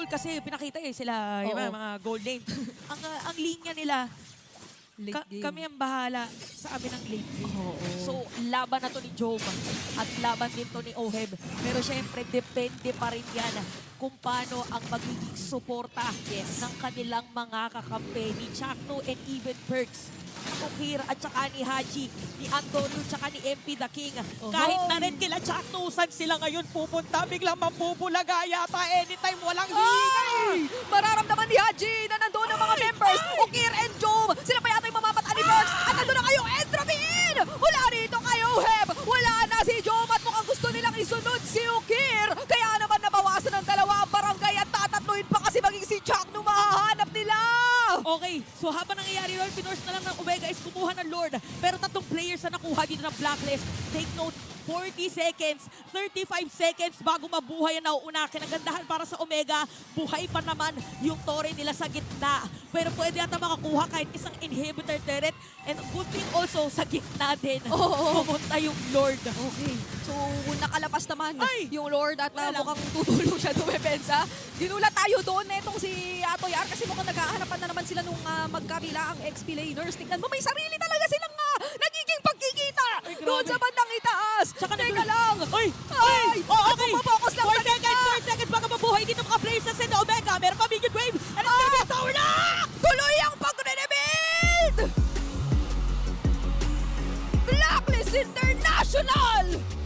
overall kasi pinakita eh sila, yung Oo. mga, mga gold lane. ang, ang linya nila, Late ka- game. kami ang bahala sa amin ang late game. Oo. So, laban na to ni Job at laban din to ni Oheb. Pero syempre, depende pa rin yan kung paano ang magiging suporta ng kanilang mga kakampi ni Chakno and even Perks. Kukir at saka ni Haji, ni Antonio, tsaka ni MP The King. Kahit na rin kila Chakno, saan sila ngayon pupunta? Biglang mapupulaga yata anytime walang hingay. Ay! Mararamdaman ni Haji na nandun ang mga members, Ukir and Job. Sila pa yata yung mamamatay ni Perks. At nandun na kayo, Entramin! Wala rito kayo, Heb! Wala na si Job at mukhang gusto nilang isunod si Ukir. Okay, so habang nangyayari yun, pinorse na lang ng Omega is kumuha ng Lord. Pero tatlong players na nakuha dito ng blacklist. Take note, 40 seconds, 35 seconds bago mabuhay ang nauuna. Kinagandahan para sa Omega, buhay pa naman yung Torre nila sa gitna. Pero pwede yata makakuha kahit isang inhibitor turret. And good thing also, sa gitna din, Oo. pumunta yung Lord. Okay. So, nakalapas naman Ay! yung Lord at uh, mukhang tutulong siya dumepensa. Ginulat tayo doon na si Atoy R kasi mukhang nagkahanapan na naman sila nung uh, magkabila ang XP laners. Tingnan mo, may sarili talaga silang uh, nagiging pagkikita Ay, doon sa bandang itaas. Saka Teka lang. Oy! Oy! Ay! Oh, okay. Focus lang 4 seconds, 4 seconds baka mabuhay dito mga players sa Senda Omega. Meron pa Minion Wave. And it's gonna be a tower lock! Tuloy ang pag-rebuild! Blacklist International!